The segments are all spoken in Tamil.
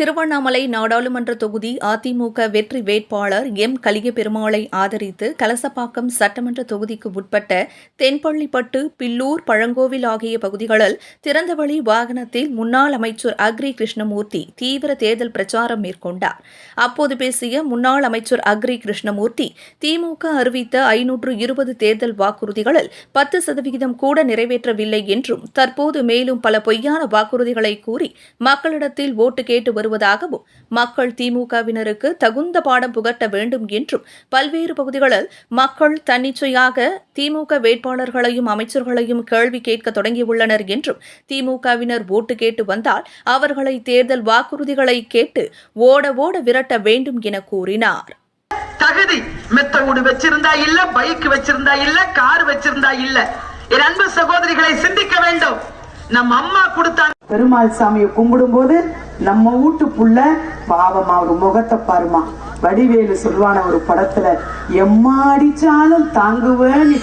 திருவண்ணாமலை நாடாளுமன்ற தொகுதி அதிமுக வெற்றி வேட்பாளர் எம். கலியபெருமாளை ஆதரித்து கலசப்பாக்கம் சட்டமன்ற தொகுதிக்கு உட்பட்ட தென்பள்ளிப்பட்டு பில்லூர் பழங்கோவில் ஆகிய பகுதிகளில் திறந்தவெளி வாகனத்தில் முன்னாள் அமைச்சர் அக்ரி கிருஷ்ணமூர்த்தி தீவிர தேர்தல் பிரச்சாரம் மேற்கொண்டார். அப்போது பேசிய முன்னாள் அமைச்சர் அக்ரி கிருஷ்ணமூர்த்தி திமுக அறிவித்த ஐநூற்று இருபது தேர்தல் வாக்குறுதிகளில் பத்து சதவிகிதம் கூட நிறைவேற்றவில்லை என்றும் தற்போது மேலும் பல பொய்யான வாக்குறுதிகளை கூறி மக்களிடத்தில் ஓட்டு கேட்டு வருவதாகவும் மக்கள் திமுகவினருக்கு தகுந்த பாடம் புகட்ட வேண்டும் என்றும் பல்வேறு பகுதிகளில் மக்கள் தன்னிச்சையாக திமுக வேட்பாளர்களையும் அமைச்சர்களையும் கேள்வி கேட்க தொடங்கியுள்ளனர் என்றும் திமுகவினர் ஓட்டு கேட்டு வந்தால் அவர்களை தேர்தல் வாக்குறுதிகளை கேட்டு ஓட ஓட விரட்ட வேண்டும் என கூறினார். தகுதி மெத்த வீடு வச்சிருந்தா இல்ல பைக் வச்சிருந்தா இல்ல கார் வச்சிருந்தா இல்ல. என் அன்பு சகோதரிகளை சிந்திக்க வேண்டும். நம் அம்மா கொடுத்தாங்க பெருமாள் சாமியை கும்பிடும்போது நம்ம வீட்டு புள்ள பாவமா ஒரு முகத்தை பாருமா. வடிவேலு சொல்வான ஒரு படத்துல எம்மா அடிச்சாலும் தாங்குவேன்னு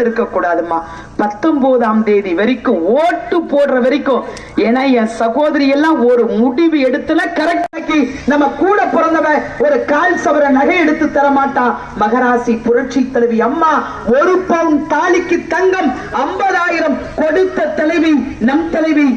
இருக்க கூடாதுமா பத்தொன்பதாம் தேதி வரைக்கும் ஓட்டு போடுற வரைக்கும் ஏன்னா என் சகோதரி எல்லாம் ஒரு முடிவு எடுத்துல கரெக்டாக்கி நம்ம கூட பிறந்தவ ஒரு கால் சவர நகை எடுத்து தர மாட்டா மகராசி புரட்சி தலைவி அம்மா ஒரு பவுன் தாலிக்கு தங்கம் ஐம்பதாயிரம் கொடுத்த தலைவி நம் தலைவி